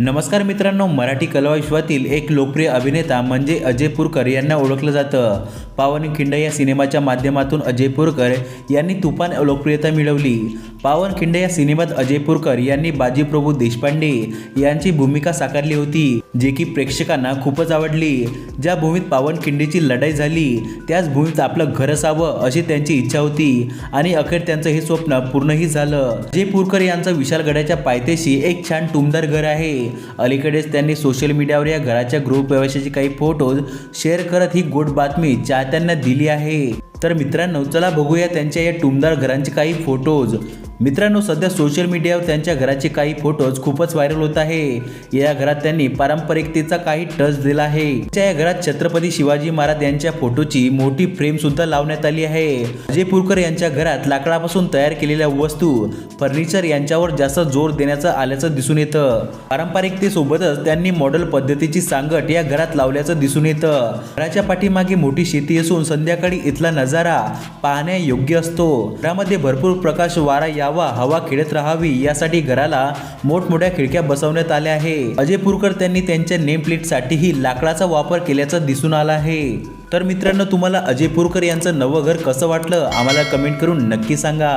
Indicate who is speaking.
Speaker 1: नमस्कार मित्रांनो मराठी कलाविश्वातील एक लोकप्रिय अभिनेता म्हणजे अजय पुरकर यांना ओळखलं जातं. पावन खिंड या सिनेमाच्या माध्यमातून अजय पुरकर यांनी तुफान लोकप्रियता मिळवली. पावन खिंड या सिनेमात अजय पुरकर यांनी बाजीप्रभू देशपांडे यांची भूमिका साकारली होती जे की प्रेक्षकांना खूपच आवडली. ज्या भूमीत पावन खिंडीची लढाई झाली त्याच भूमीत आपलं घर असावं अशी त्यांची इच्छा होती आणि अखेर त्यांचं हे स्वप्न पूर्णही झालं. अजय पुरकर यांचं विशालगडाच्या पायथ्याशी एक छान टुमदार घर आहे. अलीकडेच त्यांनी सोशल मीडियावर या घराच्या गृहप्रवेशाचे काही फोटोज शेअर करत ही गोड बातमी चाहत्यांना दिली आहे. तर मित्रांनो चला बघूया त्यांच्या या टुमदार घरांचे काही फोटोज मित्रांनो सध्या सोशल मीडियावर त्यांच्या घराचे काही फोटोज खूपच व्हायरल होत आहे. या घरात त्यांनी पारंपरिकतेचा काही टच दिला आहे. त्या या घरात छत्रपती शिवाजी महाराज यांच्या फोटोची मोठी फ्रेम सुद्धा लावण्यात आली आहे. अजय पुरकर यांच्या घरात लाकडापासून तयार केलेल्या वस्तू फर्निचर यांच्यावर जास्त जोर देण्याचं आल्याचं दिसून येतं. पारंपरिकतेसोबतच त्यांनी मॉडेल पद्धतीची सांगट या घरात लावल्याचं दिसून येतं. घराच्या पाठीमागे मोठी शेती असून संध्याकाळी इथला नजारा पाहण्यायोग्य असतो. घरामध्ये भरपूर प्रकाश वारा या यावा हवा खेळत राहावी यासाठी घराला मोठमोठ्या खिडक्या बसवण्यात आल्या आहे अजय पुरकर त्यांनी त्यांच्या नेम प्लेटसाठीही लाकडाचा वापर केल्याचं दिसून आला आहे. तर मित्रांनो तुम्हाला अजय पुरकर यांचं नवं घर कसं वाटलं? आम्हाला कमेंट करून नक्की सांगा.